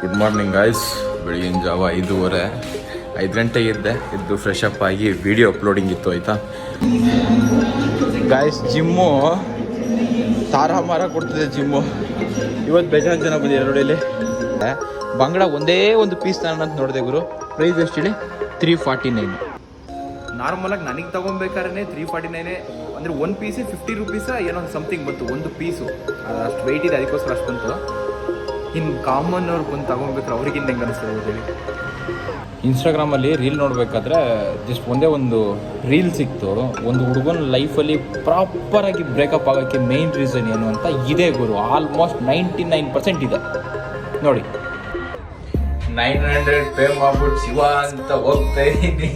Good morning guys ಬೆಳಗಿನ ಜಾವ ಐದೂವರೆ ಐದು ಗಂಟೆಗೆ ಇದ್ದೆ. ಇದ್ದು ಫ್ರೆಶ್ ಅಪ್ ಆಗಿ ವಿಡಿಯೋ ಅಪ್ಲೋಡಿಂಗ್ ಇತ್ತು, ಆಯಿತಾ? ಗಾಯ್ಸ್ ಜಿಮ್ಮು ತಾರಾಮಾರ ಕೊಡ್ತಿದೆ ಜಿಮ್ಮು ಇವತ್ತು ಬೇಜಾರು ಜನ ಬಂದಿದೆ ನೋಡಿ ಇಲ್ಲಿ. ಬಂಗಡ ಒಂದೇ ಒಂದು ಪೀಸ್ ತಾನ ಅಂತ ನೋಡಿದೆ ಗುರು. ಪ್ರೈಸ್ ಎಷ್ಟು ಹೇಳಿ? ತ್ರೀ ಫಾರ್ಟಿ ನೈನ್ ನಾರ್ಮಲಾಗಿ ನನಗೆ ತಗೊಬೇಕಾದ್ರೆ ತ್ರೀ ಫಾರ್ಟಿ ನೈನೇ ಅಂದರೆ ಒಂದು ಪೀಸೇ ಫಿಫ್ಟಿ ರುಪೀಸ ಏನೋ ಸಮಥಿಂಗ್ ಬಂತು, ಒಂದು ಪೀಸು ಅಷ್ಟು ವೆಯ್ಟ್ ಇದೆ, ಅದಕ್ಕೋಸ್ಕರ ಅಷ್ಟು ಬಂತು. ಇನ್ನು ಕಾಮನ್ ಅವ್ರು ಬಂದು ತಗೊಬೇಕಾದ್ರೆ ಅವ್ರಿಗಿಂತ ಹೆಂಗೆ ಅನಿಸ್ತದೆ ಹೇಳಿ. ಇನ್ಸ್ಟಾಗ್ರಾಮಲ್ಲಿ ರೀಲ್ ನೋಡಬೇಕಾದ್ರೆ ಜಸ್ಟ್ ಒಂದೇ ಒಂದು ರೀಲ್ ಸಿಕ್ತು. ಒಂದು ಹುಡುಗನ ಲೈಫಲ್ಲಿ ಪ್ರಾಪರಾಗಿ ಬ್ರೇಕಪ್ ಆಗೋಕ್ಕೆ ಮೈನ್ ರೀಸನ್ ಏನು ಅಂತ ಇದೆ ಗುರು. ಆಲ್ಮೋಸ್ಟ್ ನೈಂಟಿ ನೈನ್ ಪರ್ಸೆಂಟ್ ಇದೆ. ನೋಡಿ. ನೈನ್ ಹಂಡ್ರೆಡ್ ಪೇ ಮಾಡ್ಬಿಟ್ಟು ಶಿವ ಅಂತ ಹೋಗ್ತಾ ಇದ್ದೀನಿ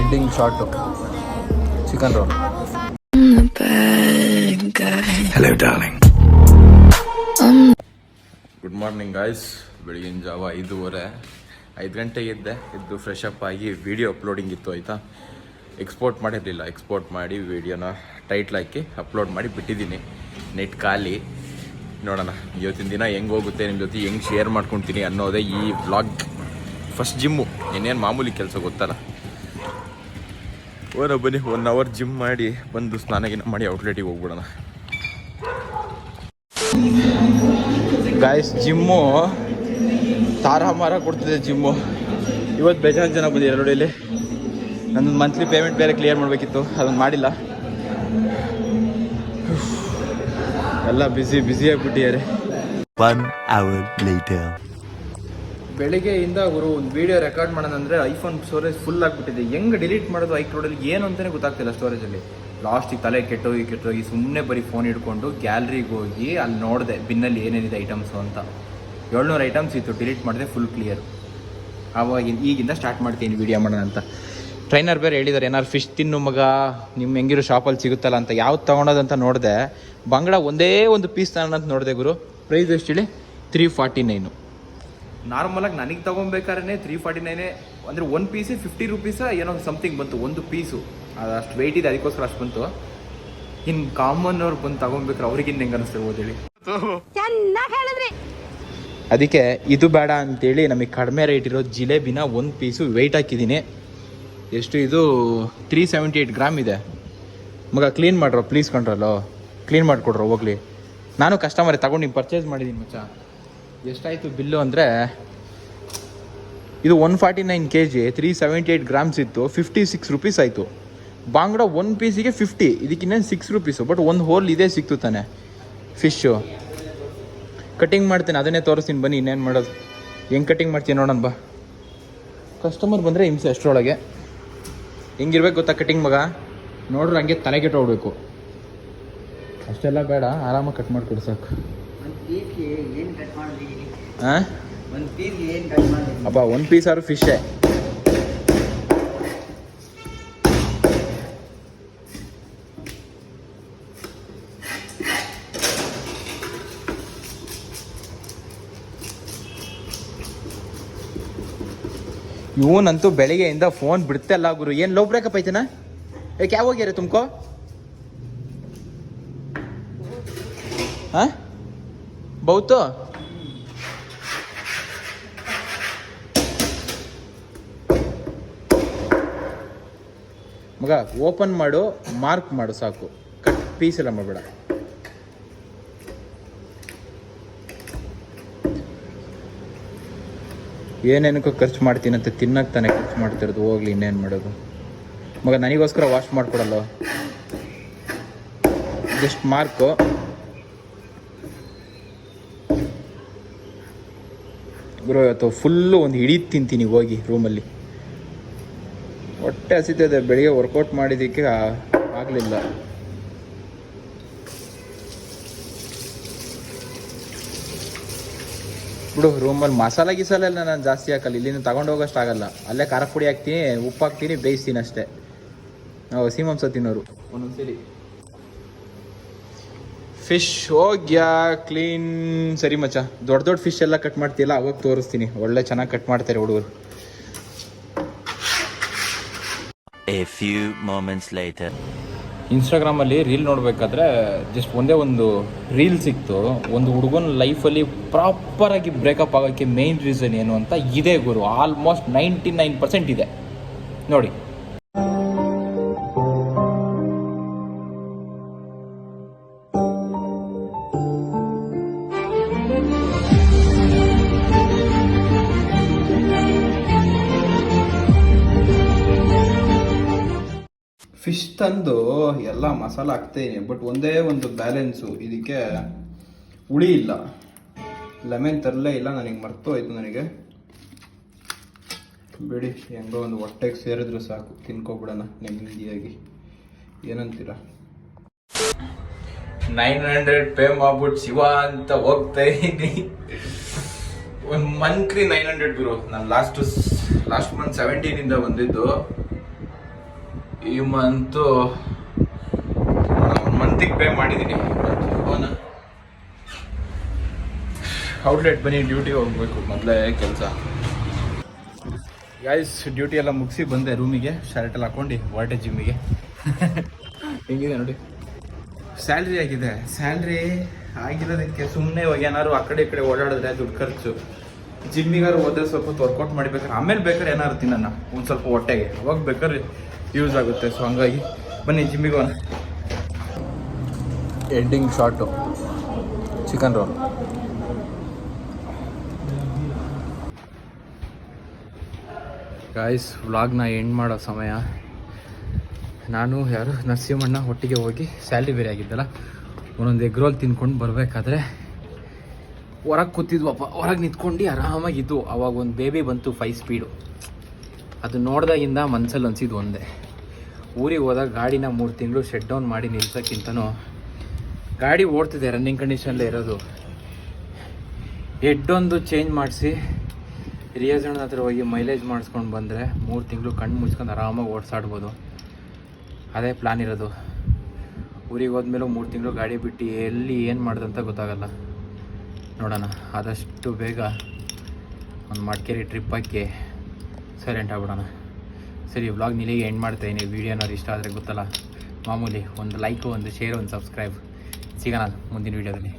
ending short chicken roll good morning guys ಬೆಳಗಿನ ಜಾವ ಐದೂವರೆ, ಐದು ಗಂಟೆಗೆ ಇದ್ದೆ. ಎದ್ದು ಫ್ರೆಶ್ ಅಪ್ ಆಗಿ ವಿಡಿಯೋ ಅಪ್ಲೋಡಿಂಗ್ ಇತ್ತು, ಆಯಿತಾ? ಎಕ್ಸ್ಪೋರ್ಟ್ ಮಾಡಿರಲಿಲ್ಲ. ಎಕ್ಸ್ಪೋರ್ಟ್ ಮಾಡಿ ವೀಡಿಯೋನ ಟೈಟ್ಲ್ ಹಾಕಿ ಅಪ್ಲೋಡ್ ಮಾಡಿ ಬಿಟ್ಟಿದ್ದೀನಿ. ನೆಟ್ ಖಾಲಿ. ನೋಡೋಣ, ಇವತ್ತಿನ ದಿನ ಹೆಂಗೆ ಹೋಗುತ್ತೆ ನಿಮ್ಮ ಜೊತೆ ಹೆಂಗೆ ಶೇರ್ ಮಾಡ್ಕೊತೀನಿ ಅನ್ನೋದೇ ಈ ವ್ಲಾಗ್ ಫಸ್ಟ್ ಜಿಮ್ಮು ಇನ್ನೇನು ಮಾಮೂಲಿ ಕೆಲಸ ಗೊತ್ತಲ್ಲ? ಓರ ಬನ್ನಿ ಒನ್ ಅವರ್ ಜಿಮ್ ಮಾಡಿ ಬಂದು ಸ್ನಾನಗಿನ ಮಾಡಿ ಔಟ್ಲೆಟಿಗೆ ಹೋಗ್ಬಿಡೋಣ. ಗಾಯ್ಸ್ ಜಿಮ್ಮು ತಾರಾಮಾರ ಕೊಡ್ತಿದೆ ಜಿಮ್ಮು ಇವತ್ತು ಬೇಜಾರು ಜನ ಬಂದಿದೆ ನೋಡಿ ಇಲ್ಲಿ. ನನ್ನ ಮಂತ್ಲಿ ಪೇಮೆಂಟ್ ಬೇರೆ ಕ್ಲಿಯರ್ ಮಾಡಬೇಕಿತ್ತು ಅದನ್ನು ಮಾಡಿಲ್ಲ. ಎಲ್ಲ ಬ್ಯುಸಿ ಬ್ಯುಸಿ ಆಗಿಬಿಟ್ಟಿದ್ದಾರೆ. One hour later. ಬೆಳಿಗ್ಗೆಯಿಂದ ಅವರು ಒಂದು ವೀಡಿಯೋ ರೆಕಾರ್ಡ್ ಮಾಡೋದಂದ್ರೆ ಐಫೋನ್ ಸ್ಟೋರೇಜ್ ಫುಲ್ ಆಗಿಬಿಟ್ಟಿದೆ. ಹೆಂಗೆ ಡಿಲೀಟ್ ಮಾಡೋದು ಐಕ್ರೋಡಲ್ಲಿ ಏನು ಅಂತಲೇ ಗೊತ್ತಾಗ್ತಿಲ್ಲ ಸ್ಟೋರೇಜಲ್ಲಿ ಲಾಸ್ಟಿಗೆ ತಲೆ ಕೆಟ್ಟೋಗಿ ಕೆಟ್ಟೋಗಿ ಸುಮ್ಮನೆ ಬರೀ ಫೋನ್ ಹಿಡ್ಕೊಂಡು ಗ್ಯಾಲ್ರಿಗೆ ಹೋಗಿ ಅಲ್ಲಿ ನೋಡಿದೆ ಬಿನ್ನಲ್ಲಿ ಏನೇನಿದೆ ಐಟಮ್ಸು ಅಂತ. ಏಳ್ನೂರು ಐಟಮ್ಸ್ ಇತ್ತು ಡಿಲೀಟ್ ಮಾಡಿದೆ ಫುಲ್ ಕ್ಲಿಯರ್ ಆವಾಗ ಈಗಿಂದ ಸ್ಟಾರ್ಟ್ ಮಾಡ್ತೀನಿ ವಿಡಿಯೋ ಮಾಡೋಣ ಅಂತ. ಟ್ರೈನರ್ ಬೇರೆ ಹೇಳಿದ್ದಾರೆ ಏನಾರು ಫಿಶ್ ತಿನ್ನು ಮಗ ನಿಮ್ಮ ಹೆಂಗಿರೋ ಶಾಪಲ್ಲಿ ಸಿಗುತ್ತಲ್ಲ ಅಂತ. ಯಾವ್ದು ತೊಗೊಳೋದಂತ ನೋಡಿದೆ. ಬಂಗಡ ಒಂದೇ ಒಂದು ಪೀಸ್ ಅಂತ ನೋಡಿದೆ ಗುರು. ಪ್ರೈಸ್ ಎಷ್ಟು ಹೇಳಿ? ತ್ರೀ ಫಾರ್ಟಿ ನೈನು ನಾರ್ಮಲಾಗಿ ನನಗೆ ತಗೊಬೇಕಾದ್ರೆ ತ್ರೀ ಫಾರ್ಟಿ ನೈನೇ ಅಂದರೆ ಒನ್ ಪೀಸೇ ಫಿಫ್ಟಿ ರುಪೀಸ ಏನೋ ಸಮಥಿಂಗ್ ಬಂತು ಒಂದು ಪೀಸು ಅದು ಅಷ್ಟು ವೆಯ್ಟ್ ಇದೆ ಅದಕ್ಕೋಸ್ಕರ ಅಷ್ಟು ಬಂತು. ಇನ್ನು ಕಾಮನ್ ಅವ್ರು ಬಂದು ತಗೊಬೇಕಾರೆ ಅವ್ರಿಗಿಂತ ಹೆಂಗೆ ಅನಿಸ್ತಿರ್ಬೋದು ಹೇಳಿ. ಅದಕ್ಕೆ ಇದು ಬೇಡ ಅಂತೇಳಿ ನಮಗೆ ಕಡಿಮೆ ರೇಟ್ ಇರೋ ಜಿಲೇಬಿನ ಒಂದು ಪೀಸು ವೆಯ್ಟ್ ಹಾಕಿದ್ದೀನಿ. ಎಷ್ಟು ಇದು? ತ್ರೀ ಸೆವೆಂಟಿ ಏಯ್ಟ್ ಗ್ರಾಮ್ ಇದೆ. ಮಗ ಕ್ಲೀನ್ ಮಾಡ್ರೋ ಪ್ಲೀಸ್ ಕಂಡ್ರಲ್ಲೋ ಕ್ಲೀನ್ ಮಾಡಿಕೊಡ್ರೋ ಹೋಗ್ಲಿ. ನಾನು ಕಸ್ಟಮರೇ ತಗೊಂಡು ಪರ್ಚೇಸ್ ಮಾಡಿದ್ದೀನಿ ಮಚ್ಚ. ಎಷ್ಟಾಯಿತು ಬಿಲ್ಲು ಅಂದರೆ ಇದು one forty nine K G three seventy eight grams ಇತ್ತು ಫಿಫ್ಟಿ ಸಿಕ್ಸ್ ರುಪೀಸ್ ಆಯಿತು. ಬಾಂಗ್ಡ ಒನ್ ಪೀಸಿಗೆ ಫಿಫ್ಟಿ ಇದಕ್ಕಿನ್ನೇನು ಸಿಕ್ಸ್ ರುಪೀಸು ಬಟ್ ಒಂದು ಹೋಲ್ ಇದೇ ಸಿಕ್ತು ತಾನೆ ಫಿಶ್ಶು ಕಟಿಂಗ್ ಮಾಡ್ತೀನಿ ಅದನ್ನೇ ತೋರಿಸ್ತೀನಿ ಬನ್ನಿ ಇನ್ನೇನು ಮಾಡೋದು. ಹೆಂಗೆ ಕಟಿಂಗ್ ಮಾಡ್ತೀನಿ ನೋಡೋಣ ಬಾ. ಕಸ್ಟಮರ್ ಬಂದರೆ ಹಿಂಸೆ ಅಷ್ಟರೊಳಗೆ. ಹೆಂಗಿರ್ಬೇಕು ಗೊತ್ತಾ ಕಟಿಂಗ್ ಮಗ? ನೋಡ್ರಿ ಹಂಗೆ ತಲೆ ಕೆಟ್ಟೋಗ್ಬೇಕು ಅಷ್ಟೆಲ್ಲ ಬೇಡ ಆರಾಮಾಗಿ ಕಟ್ ಮಾಡಿಕೊಡು ಸಾಕು. ಹಾಂ ಅಪ್ಪ ಒನ್ ಪೀಸ್ ಆರು ಫಿಶೇ ಇವನಂತೂ ಬೆಳಿಗ್ಗೆಯಿಂದ ಫೋನ್ ಬಿಡ್ತಲ್ಲ ಗುರು. ಏನು ಲೋ ಬ್ರೇಕಪ್ ಐತೆನಾ? ಏ ಯಾವ ಹೋಗ್ಯಾರ ತುಮ್ಕೋ? ಹ? ಬಹುತು ಮಗ ಓಪನ್ ಮಾಡು ಮಾರ್ಕ್ ಮಾಡು, ಸಾಕು. ಕಟ್ ಪೀಸ್ ಎಲ್ಲ ಮಾಡಬೇಡ. ಏನೇನಕ್ಕೂ ಖರ್ಚು ಮಾಡ್ತೀನಂತ ತಿನ್ನಕ್ಕೆ ತಾನೇ ಖರ್ಚು ಮಾಡ್ತಿರೋದು ಹೋಗ್ಲಿ, ಇನ್ನೇನು ಮಾಡೋದು. ಮಗ, ನನಗೋಸ್ಕರ ವಾಶ್ ಮಾಡ್ಕೊಡಲ್ಲ ಜಸ್ಟ್ ಮಾರ್ಕು ಗುರು ಇವತ್ತು ಫುಲ್ಲು ಒಂದು ಹಿಡಿದು ತಿಂತೀನಿ, ಹೋಗಿ ರೂಮಲ್ಲಿ ಹೊಟ್ಟೆ ಹಸಿತದೆ ಬೆಳಿಗ್ಗೆ ವರ್ಕೌಟ್ ಮಾಡಿದ್ದಕ್ಕೆ ಆಗಲಿಲ್ಲ. ಬಿಡು ರೂಮಲ್ಲಿ ಮಸಾಲ ಗಿಸಾಲ ಎಲ್ಲ ನಾನು ಜಾಸ್ತಿ ಹಾಕಲ್ಲ ಇಲ್ಲಿಂದ ತಗೊಂಡು ಹೋಗೋಷ್ಟು ಆಗಲ್ಲ. ಅಲ್ಲೇ ಖಾರ ಪುಡಿ ಹಾಕ್ತೀನಿ ಉಪ್ಪು ಹಾಕ್ತೀನಿ ಬೇಯಿಸ್ತೀನಿ ಅಷ್ಟೇ. ನಾವು ಹಸಿ ಮಾಂಸ ತಿನ್ನೋರು. ಒಂದೊಂದ್ಸಲಿ ಫಿಶ್ ಹೋಗ್ಯಾ ಕ್ಲೀನ್ ಸರಿ ಮಚ್ಚ ದೊಡ್ಡ ದೊಡ್ಡ ಫಿಶ್ ಎಲ್ಲ ಕಟ್ ಮಾಡ್ತೀಯಲ್ಲ ಅವಾಗ ತೋರಿಸ್ತೀನಿ. ಒಳ್ಳೆ ಚೆನ್ನಾಗಿ ಕಟ್ ಮಾಡ್ತಾರೆ ಹುಡುಗರು. A few moments later. ಇನ್ಸ್ಟಾಗ್ರಾಮಲ್ಲಿ ರೀಲ್ ನೋಡಬೇಕಾದ್ರೆ ಜಸ್ಟ್ ಒಂದೇ ಒಂದು ರೀಲ್ ಸಿಕ್ತು. ಒಂದು ಹುಡುಗನ ಲೈಫಲ್ಲಿ ಪ್ರಾಪರಾಗಿ ಬ್ರೇಕಪ್ ಆಗೋಕ್ಕೆ ಮೇಯ್ನ್ ರೀಸನ್ ಏನು ಅಂತ ಇದೆ ಗುರು. ಆಲ್ಮೋಸ್ಟ್ ನೈಂಟಿ ನೈನ್ ಪರ್ಸೆಂಟ್ ಇದೆ. ನೋಡಿ. ಫಿಶ್ ತಂದು ಎಲ್ಲ ಮಸಾಲ ಹಾಕ್ತೇನೆ ಬಟ್ ಒಂದೇ ಒಂದು ಬ್ಯಾಲೆನ್ಸು ಇದಕ್ಕೆ ಹುಳಿ ಇಲ್ಲ. ಲೆಮನ್ ತರಲೇ ಇಲ್ಲ, ನನಗೆ ಮರ್ತು ಹೋಯ್ತು ನನಗೆ. ಬಿಡಿ, ಹೆಂಗೋ ಒಂದು ಹೊಟ್ಟೆಗೆ ಸೇರಿದ್ರೆ ಸಾಕು. ತಿನ್ಕೊಬಿಡೋಣ ನೆಮ್ಮದಿಯಾಗಿ. ಏನಂತೀರ? ನೈನ್ ಹಂಡ್ರೆಡ್ ಪೇ ಮಾಡ್ಬಿಟ್ಟು ಶಿವ ಅಂತ ಹೋಗ್ತಾ ಇದ್ದೀನಿ ಒಂದು ಮಂತ್ಲಿ ನೈನ್ ಹಂಡ್ರೆಡ್ ಗುರು. ನಾನು ಲಾಸ್ಟ್ ಲಾಸ್ಟ್ ಮಂತ್ ಸೆವೆಂಟೀನಿಂದ ಬಂದಿದ್ದು. ಈ ಮಂತು ಮಂತಿಗೆ ಪೇ ಮಾಡಿದ್ದೀನಿ ಔಟ್ಲೆಟ್ ಬನ್ನಿ ಡ್ಯೂಟಿ ಹೋಗ್ಬೇಕು ಮೊದಲೇ ಕೆಲಸ. ಗಾಯ್ಸ್ ಡ್ಯೂಟಿ ಎಲ್ಲ ಮುಗಿಸಿ ಬಂದೆ ರೂಮಿಗೆ ಶರ್ಟ್ ಎಲ್ಲ ಹಾಕೊಂಡು ಹೊರಟೆ ಜಿಮ್ಮಿಗೆ ಹೆಂಗಿದೆ ನೋಡಿ? ಸ್ಯಾಲ್ರಿ ಆಗಿದೆ. ಸ್ಯಾಲ್ರಿ ಆಗಿರೋದಕ್ಕೆ ಸುಮ್ಮನೆ ಇವಾಗ ಏನಾದ್ರು ಆ ಕಡೆ ಈ ಕಡೆ ಓಡಾಡಿದ್ರೆ ದುಡ್ಡು ಖರ್ಚು. ಜಿಮ್ಮಿಗಾರು ಹೋದ್ರೆ ಸ್ವಲ್ಪ ವರ್ಕೌಟ್ ಮಾಡಿಬೇಕಾದ್ರೆ ಆಮೇಲೆ ಬೇಕಾದ್ರೆ ಏನಾದ್ರು ತಿನ್ನೋಣ. ಒಂದು ಸ್ವಲ್ಪ ಹೊಟ್ಟೆಗೆ. ಅವಾಗ ಬೇಕಾದ್ರೆ ಯೂಸ್ ಆಗುತ್ತೆ. ಸೊ ಹಂಗಾಗಿ ಬನ್ನಿ ಜಿಮ್ಮಿಗೆ ಹೋಗೋಣ. Ending short chicken roll guys ವ್ಲಾಗ್ನ ಎಂಡ್ ಮಾಡೋ ಸಮಯ. ನಾನು ಯಾರು? ನರಸಿಂಹಣ್ಣ ಒಟ್ಟಿಗೆ ಹೋಗಿ ಸ್ಯಾಲ್ರಿ ಬೇರೆ ಆಗಿದ್ದಲ್ಲ. ಒಂದೊಂದು ಎಗ್ ರೋಲ್ ತಿನ್ಕೊಂಡು ಬರಬೇಕಾದ್ರೆ ಹೊರಗೆ ಕೂತಿದ್ವಪ್ಪ. ಹೊರಗೆ ನಿಂತ್ಕೊಂಡು ಆರಾಮಾಗಿದ್ದು ಅವಾಗ ಒಂದು ಬೇಬಿ ಬಂತು ಫೈ ಸ್ಪೀಡು ಅದು ನೋಡಿದಾಗಿಂದ ಮನ್ಸಲ್ಲಿ ಅನ್ಸಿದ್ದು ಒಂದೇ. ಊರಿಗೆ ಹೋದಾಗ ಗಾಡಿನ ಮೂರು ತಿಂಗಳು ಶೆಟ್ ಡೌನ್ ಮಾಡಿ ನಿಲ್ಸೋಕ್ಕಿಂತನೂ ಗಾಡಿ ಓಡ್ತಿದೆ ರನ್ನಿಂಗ್ ಕಂಡೀಷನಲ್ಲೇ ಇರೋದು. ಹೆಡ್ಡೊಂದು ಚೇಂಜ್ ಮಾಡಿಸಿ ರಿಯಾಜಣ್ಣ ಹತ್ರ ಹೋಗಿ ಮೈಲೇಜ್ ಮಾಡಿಸ್ಕೊಂಡು ಬಂದರೆ ಮೂರು ತಿಂಗಳು ಕಣ್ಣು ಮುಚ್ಕೊಂಡು ಆರಾಮಾಗಿ ಓಡಿಸಾಡ್ಬೋದು. ಅದೇ ಪ್ಲ್ಯಾನ್ ಇರೋದು. ಊರಿಗೆ ಹೋದ್ಮೇಲೂ ಮೂರು ತಿಂಗಳು ಗಾಡಿ ಬಿಟ್ಟು ಎಲ್ಲಿ ಏನು ಮಾಡ್ದಂತ ಗೊತ್ತಾಗಲ್ಲ. ನೋಡೋಣ, ಆದಷ್ಟು ಬೇಗ ಒಂದು ಮಡಿಕೇರಿ ಟ್ರಿಪ್ ಹಾಕಿ ಸೈಲೆಂಟ್ ಆಗ್ಬಿಡೋಣ. ಸರಿ ವ್ಲಾಗ್ ನಿಲ್ಲಿಗೆ ಎಂಡ್ ಮಾಡ್ತಾಯಿನಿ ವೀಡಿಯೋನವ್ರು ಇಷ್ಟ ಆದರೆ ಗೊತ್ತಲ್ಲ. ಮಾಮೂಲಿ ಒಂದು ಲೈಕು ಒಂದು ಶೇರ್ ಒಂದು ಸಬ್ಸ್ಕ್ರೈಬ್ ಸಿಗೋಣ ಮುಂದಿನ ವೀಡಿಯೋದಲ್ಲಿ